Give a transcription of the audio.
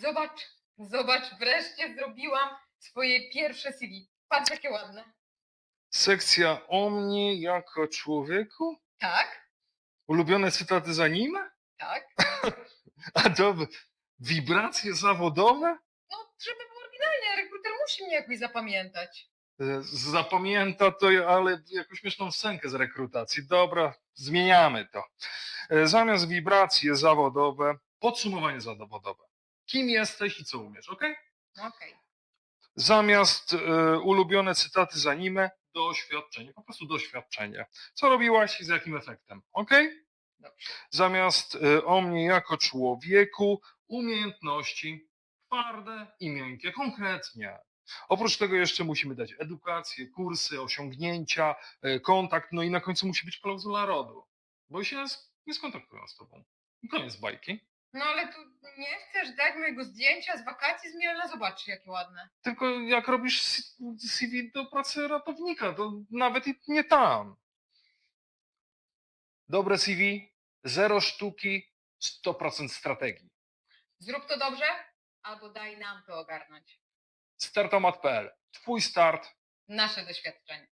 Zobacz, zobacz, wreszcie zrobiłam swoje pierwsze CV. Patrz, jakie ładne. Sekcja o mnie jako człowieku? Tak, Ulubione cytaty z anime? tak. A to wibracje zawodowe? No, żeby było oryginalnie, rekruter musi mnie jakoś zapamiętać. E, Zapamięta to, ale jakąś śmieszną scenkę z rekrutacji. Dobra, zmieniamy to. E, Zamiast wibracje zawodowe, podsumowanie zawodowe. Kim jesteś i co umiesz, ok? Okej. Zamiast e, ulubione cytaty z anime, doświadczenie, po prostu doświadczenie. Co robiłaś i z jakim efektem, ok? Dobrze. Zamiast e, o mnie jako człowieku, umiejętności twarde i miękkie, konkretnie. Oprócz tego jeszcze musimy dać edukację, kursy, osiągnięcia, e, kontakt, no i na końcu musi być klauzula rodu, bo się nie skontaktują z tobą. I koniec bajki. No ale tu nie chcesz dać mojego zdjęcia z wakacji z Mielna? Zobacz, jakie ładne. Tylko jak robisz CV do pracy ratownika, to nawet i nie tam. Dobre CV, zero sztuki, 100% strategii. Zrób to dobrze, albo daj nam to ogarnąć. Startomat.pl. Twój start Nasze doświadczenie.